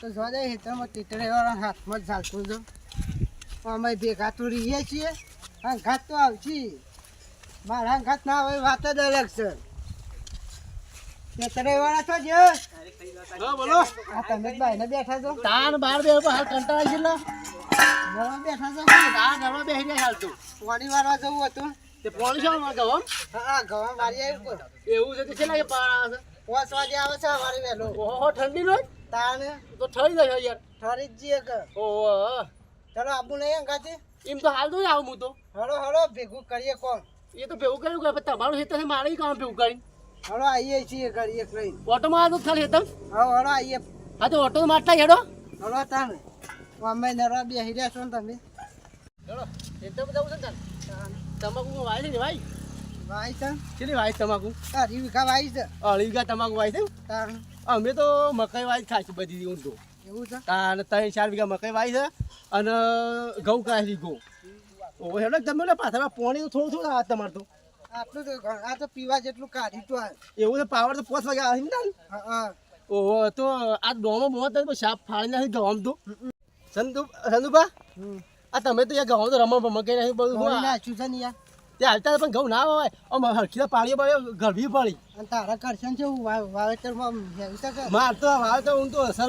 તો જોવા જાય હેતરમાં ટીટરે વાળા હાથમાં જ ચાલતું જો અમે ભેગા તો રહીએ છીએ ઘાત તો આવશી. મારા ઘાત ના આવે વાત જ અલગ છે. તો જ હા બોલો. આ તમે જ બેઠા છો. તાર બાર બે હાલ કંટાળા છે એટલે બેઠા છો? તાર નવા બેહી રહ્યા હાલ તું. પાણી વાળવા જવું હતું. તે પોણી શું ગવમ હા આવ્યું એવું છે તો છે? કે પાંચ વાગે આવે છે અમારી વહેલો. ઓહો ઠંડી નો તાને તો ઠરી જશે યાર ઠરી જ જઈએ કે ઓહો. ચલો આબુ નહીં અંગાથી એમ તો હાલ જ આવું હું તો. હળો હળો ભેગું કરીએ કોણ? એ તો ભેગું કર્યું કે તમારું હેતર છે મારે કામ ભેગું કરી હળો આવીએ છીએ કરીએ કઈ ઓટોમાં આ તો ખાલી હેતર? હા હળો આવીએ હા તો ઓટો માટલા હેડો. હળો તાને અમે નરવા બેસી રહ્યા છો ને તમે. હેડો. હેતર જવું છે ને તમાકુ વાય છે ભાઈ વાઈ? છે કેટલી વાય તમાકુ? તારી વીઘા ભાઈ છે. અઢી વીઘા તમાકુ વાય છે તાણ. અમે તો મકાઈ વાય ખાય છે બધી ઊંધો. એવું છે? અને ત્રણ ચાર વીઘા મકાઈ વાય છે અને ઘઉં કાઢી ઘઉં ઓહો હેડો તમે ને પાછા પાણી થોડું થોડું આ તમારે તો. આટલું તો આ તો પીવા જેટલું કાઢી તો એવું તો પાવર તો પોસ વાગે આવી ને ઓહો તો આ ડોમો બહુ તો સાપ ફાળી નાખી ગવામ તો. સંતુ સંતુભા આ તમે તો યાર ગવામ તો રમણ ભમણ કઈ નાખ્યું બધું નાખ્યું છે ને યાર તે હાલતા પણ ઘઉં ના હોય. આમ હરખી પાડીએ પડે ગરબી પડી અને તારા કરશન છે હું વા- વાવેતરમાં હેવી છે કે? માર તો હવે તો હું તો અસર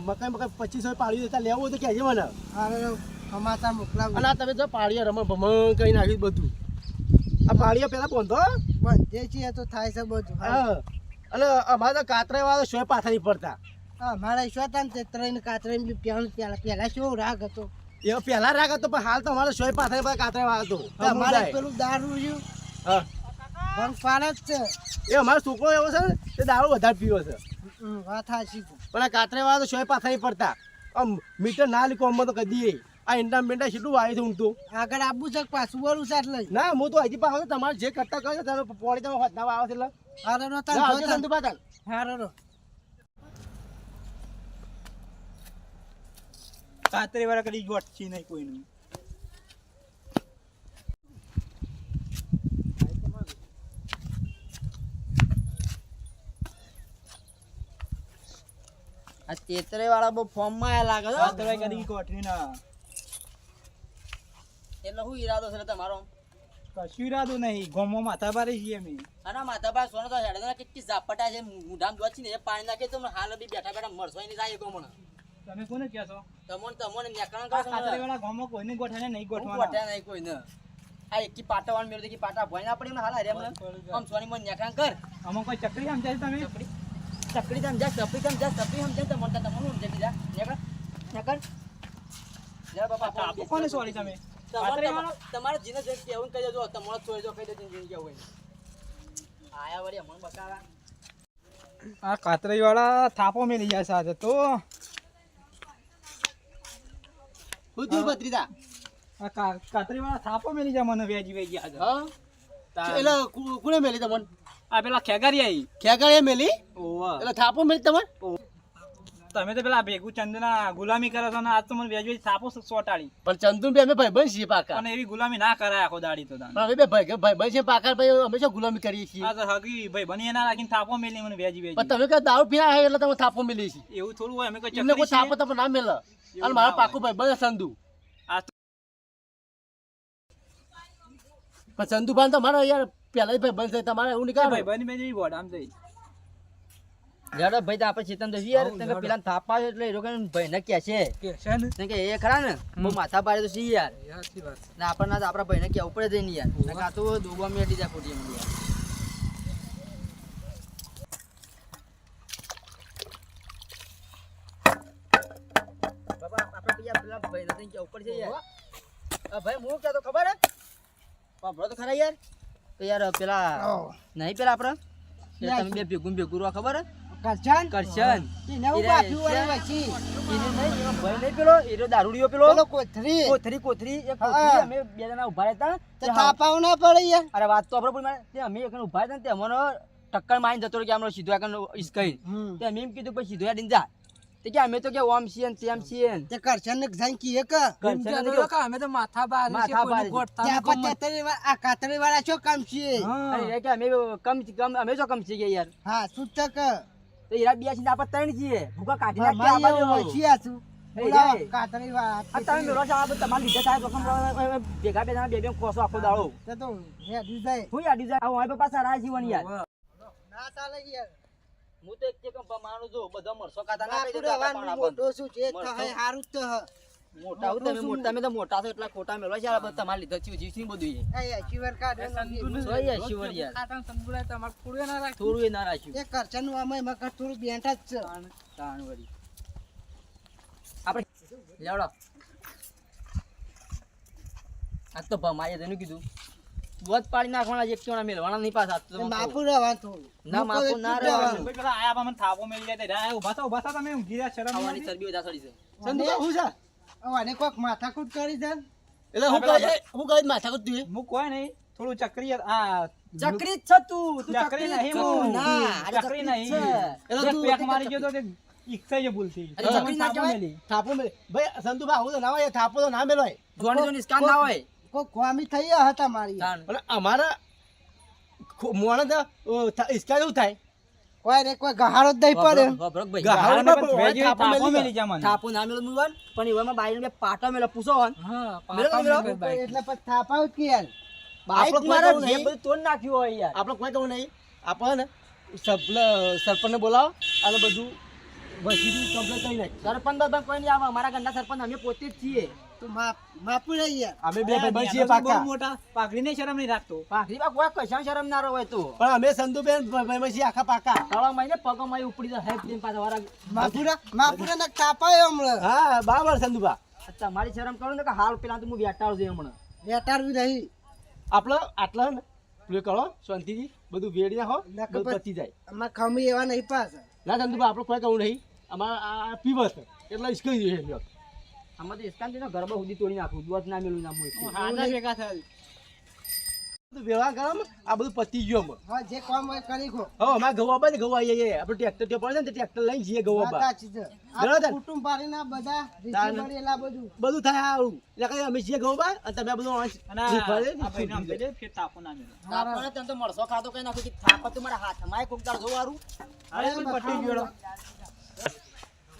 મકાઈ મકાઈ પચીસો પાડી દેતા લેવું તો કહેજે મને. હારે સમાચાર મોકલાવું. અને તમે જો પાડીએ રમણ ભમણ કરી નાખ્યું બધું. આ પાડીએ પેલા બોંધો બંધે છીએ તો થાય છે બધું. હા. અને અમારે તો કાતરે વાળો શોય પાથરી પડતા. મારા ઈશ્વર હતા ને ત્રણ કાતરે પહેલા પહેલા પહેલા શું રાગ હતો? એ પેલા રાગ હતો પણ હાલ તો અમારે સોય પાછા પર કાતરે કાતરા અમારે પેલું દારૂ રહ્યું. હા. ભંગ પાડે જ છે. એ અમારો છોકરો એવો છે ને તે દારૂ વધારે પીવો છે. વાત સાચી પણ આ કાતરે વાળા તો શોય પાછા પડતા. આમ મીટર ના લીધું અમને તો કદી આ ઈંડા મીંડા કેટલું વાય છે તો આગળ આપવું છે પાછું વળું છે એટલે? ના હું તો હજી પાછો તમારે જે કરતા કરો તમે પોળી તમે આવે છે એટલે. હારો નો. હારે નો કાતરી વાળા કદી ગોઠી નહીં કોઈનું. આ તેતરે વાળા બહુ ફોર્મમાં આયા લાગે છે કાતરી કદી ગોઠવી ના. એટલે શું ઈરાદો છે તમારો. કશું ઈરાદો નહીં. ગોમો માથા ભારે છીએ અમે. અને માથા પર સોનો તો હેડે કેટલી ઝાપટા છે. મૂઢામ દોચી ને પાણી નાખે તો હાલ બી બેઠા બેઠા મરસો ની જાય કોમણ તમે કોને કહેશો તમોન તમોન નેકણ કા કરો કાતરી વાળા ગોમો કોઈને ગોઠાને નહીં ગોઠવાના. પટ્યા નહીં કોઈને. આ એકી પાટા વાળ મેળવી કે પાટા ભોય ના પડી હાલા રે આમ સોની મન નેકણ કર. અમો કોઈ ચકરી સમજાય તમે? ચકડી ચકડી તમ જા ચપડી તમ જા ચપડી હમ જા તમોન તમોન હમ જા નેકર નેકર જા બાપા આપ કોને સોરી તમે? તમારે તમારે જીને જે કેવું કહી દેજો તમારો છોડી દો કહી દેજો જીને કેવું આયા વળી અમને બકાવા આ કાતરી વાળા થાપો મેલી જાય સાથે તો. શું થયું ભત્રીજા? આ કાતરી વાળા થાપો મેલી જાય મને વેજી વેજી હા? એટલે કોણે મેલી તમને? આ પેલા ખેગારી આવી ખેગારી મેલી? ઓવા. એટલે થાપો મેલી તમને? તમે તો પેલા ભેગું ચંદના ગુલામી કરો છો ને આજ તો મને વેજ વેજ થાપો સોટાડી. પણ ચંદુ બે અમે ભાઈબંધ છીએ પાકા. અને એવી ગુલામી ના કરાય આખો દાડી તો તાન. બે ભાઈ ભાઈબંધ છે પાકા ભાઈ અમે શું ગુલામી કરીએ છીએ? આ તો હગી ભાઈ બની ના રાખીને થાપો મેલી મને વેજી વેજી. પણ તમે કે દારૂ પીના હે એટલે તમે થાપો મેલી છે એવું થોડું હોય અમે કોઈ ચક્કર કોઈ થાપો તમને ના મેલે. અને મારા પાકો ભાઈબંધ ચંદુ. પણ ચંદુભાઈ તો મારો યાર પેલા ભાઈબંધ છે તમારે એવું નહીં ભાઈ બની મેં બોર્ડ આમ જઈ હેડો ભાઈ તો આપણે ચેતન યાર તને પેલા થાપા છે એટલે એ લોકો ભાઈ ને કે છે. કે ને? કે એ ખરા ને? બહુ માથા પાડે તો સી યાર. ને આપણને તો આપણા ભાઈ ને કેવું પડે જઈને યાર. ને કાં તો દોબા મેટી જાય ખોટી એમ યાર. પેલા ભાઈ ને કેવું પડશે યાર. ભાઈ હું કહેતો ખબર હે? તો ખરા યાર. તો યાર પેલા નહીં પેલા આપણે? એ તમે બે ભેગું ભેગું ખબર હે? કરશન? કરશન. એને હું બાફ્યું વળી. વચ્ચી. એને નહીં ભાઈ નહીં પેલો એનો દારૂડિયો પેલો. પેલો કોથરી. કોથરી કોથરી. એ કોથરી અમે બે જણા ઊભા રહેતા. તે થાપાવ ના પડે યાર. અરે વાત તો આપણે પણ મારે. તે અમે એકને ઊભા રહેતા તે અમને ટક્કર મારીને જતો કે આમનો સીધો આગળ ઈસ કહી તે અમે એમ કીધું પછી સીધો હેડીને જા તે કે અમે તો કે ઓમ સીએન તેમ છીએ તે કરશન ને જઈને કી. એક કરશન ને કેવું, અમે તો માથા બાર છે. ત્યાં પછી તેતરી વા- આ કાતરી વાળા છો કામ છે અરે કે અમે કમ કમ અમે શું કમ છીએ કે યાર? હા સુતક કે? તો એરા બે છે આપણે ત્રણ છીએ. ભૂકા કાઢી છું ભેગા બે જણા બે બે કોસો આખો દાડો. જાય. હું યાર પપ્પા સારા જીવન ના ચાલે યાર. હું તો એક એક માનું છું બધા મરસો ખાતા ના મોટો શું જે થાય હારું જ તો હ. મોટા હું તમે મોટા તમે તો મોટા છો એટલા ખોટા મેળવા છે આ તમારે લીધે છે જીવ બધું એ એ એચીવર કાઢવાનું સો યાર શિવર યાર? થોડું એ ના રાખ્યું. એ કરચનનું આમાં એમાં થોડું બેઠા જ છે. તાણ વળી આપણે લેવડો આજ તો ભમાઈએ તેનું કીધું. દોધ પાડી નાખવાના એક ચોણા મેળવાના નહીં પાછા તો થોડું. ના, એટલું ના જ રહેવાનું. આયા મને થાપો જાય તે. થા, ઊભા થા, તમે ઊંઘી રહ્યા, શરમ ચરબી વધારે સડી છે. આને કોક માથાકૂટ કરી દે એટલે હું કહે હું કહે માથાકૂટ તું હું કોઈ નહીં થોડું ચક્રી આ ચકરી છે તું તું ચકરી ચકરી નહીં હું. ના ચકરી નહીં. એટલે તું પેક મારી ગયો તો તે ઈચ્છા જ ભૂલથી. અરે મને ના કહેવાય? થાપો મેં ભાઈ સંતુભા આવું તો ના હોય થાપો તો ના મેળવાય જોવાની જો નિષ્કાન ના હોય. કોક ગોમી થઈ હતા મારી. તાણ. અમારા મોણ તો જેવું થાય. કોઈ રે કોઈ ગહાડો જ નહીં પડે. ભબ્રક, ભબ્રક ભાઈ. ગા- હાલ હાલમાં પણ પણ ભેજી થાપો થાપો મેલી મેલી થાપો ના મેલો મુવન પણ એવામાં બાઈને બે પાટા મેલો પૂછો હન મેલો મેલો. એટલે પછી થાપાવ કે યાર. બાઈક આપણો કોઈ મારા કહું જે બધું તોડ નાખ્યું હોય યાર. આપણે કોઈ કહું નહીં. આપણે ને સરપંચને બોલાવો. અને બધું વસીનું કમ્પ્લેટ કરી નાખ સરપંચ બાબા કોઈ નહીં આવે. અમારા ઘરના સરપંચ અમે પોતે જ છીએ. તો માપ માપું યાર. અમે બે ભાઈ છીએ ન્યાનો તો બહુ પાકા મોટા. પાઘડીને શરમ નહીં રાખતો. પાઘડી બા કોઈ કશા શરમ ના હોય તો. પણ અમે સંતુબેન ભાઈ છીએ આખા પાકા. તળા મહિને પગો માં ઉપડી જાય હેપ દિન પાછા વારા માપુરા માપુરા ના હમણાં. હા બરાબર સંતુભા તમારી શરમ કરો ને કે હાલ પેલા તો હું વેટાડું છું હમણાં. વેટાડવી નહીં. આપણો આટલા ને પેલું કરો શાંતિથી બધું વેડી નાખો બધું પતી જાય. અમાર ખમી એવા નહીં પાસ ના સંતુભા આપણે કોઈ કહું નહીં. અમારે આ પીવસ એટલે ઇસ્કી જોઈએ. આમાં તો ઇસ્કાન ઘર બહુ સુધી તોડી નાખું. દોધ ના મેલું ના હું ભેગા થાય. બધું વ્યવહાર આ બધું પતી ગયું હા જે કામ હોય કરી ખો. હવે અમારે ઘઉં આપવા ને ઘઉં આવી આપણે ટ્રેક્ટર ત્યાં પડે ને ટ્રેક્ટર લઈને જઈએ સાચી છે. બરાબર કુટુંબ પાડીને આ બધા રીતિ બધું. બધું થાય આવું. એટલે કઈ અમે જઈએ ઘઉં બા અને તમે બધું અને આ ફરે આ ભાઈને આમ ને દે, ફેર થાપો ના મેલો. આપણને ત્યાં તો મળશો ખાતો કઈ નાખું કે થાપા તો મારા હાથમાં કોક દાળ જોવારું. અરે, પટી ગયું.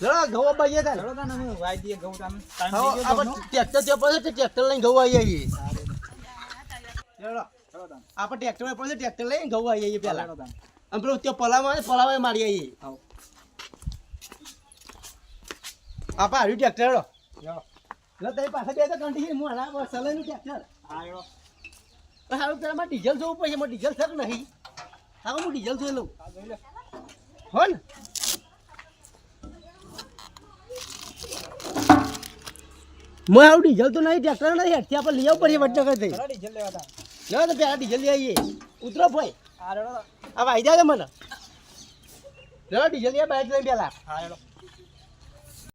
જરા ઘઉં આપવા જઈએ તારે. ચલો તાને અમે વાઈ દઈએ ઘઉં તાને. ટાઈમ થઈ ગયો આપણે ટ્રેક્ટર ત્યાં પડે તો ટ્રેક્ટર લઈને ઘઉં આપણે ટ્રેક્ટરમાં પડે ટ્રેક્ટર લઈને ઘઉં જઈએ પેલા ચલો અને પેલું ત્યાં મારી આઈએ. આવો. આપા હાર્યું ટ્રેક્ટર હેડો તારી પાસે બે તો કંટી હું આના સલાઈનું ટ્રેક્ટર હા, હેડો. પણ હારું પેલા મારે ડીઝલ જોવું પડશે મારે ડીઝલ થક નહીં? હા હું ડીઝલ જોઈ લઉં. હો ને મેં આવું ડીઝલ તો નહીં ટ્રેક્ટર નહીં હેઠથી આપણે લઈ આવવું પડશે વડનગર થઈ ડીઝલ લેવા તો પેલા ડીઝલ લઈ આવીએ. ઉતરો ભાઈ. આ વાઈ જાય મને. ચલો ડીઝલ લઈ બાઈક લઈ પેલા. હા.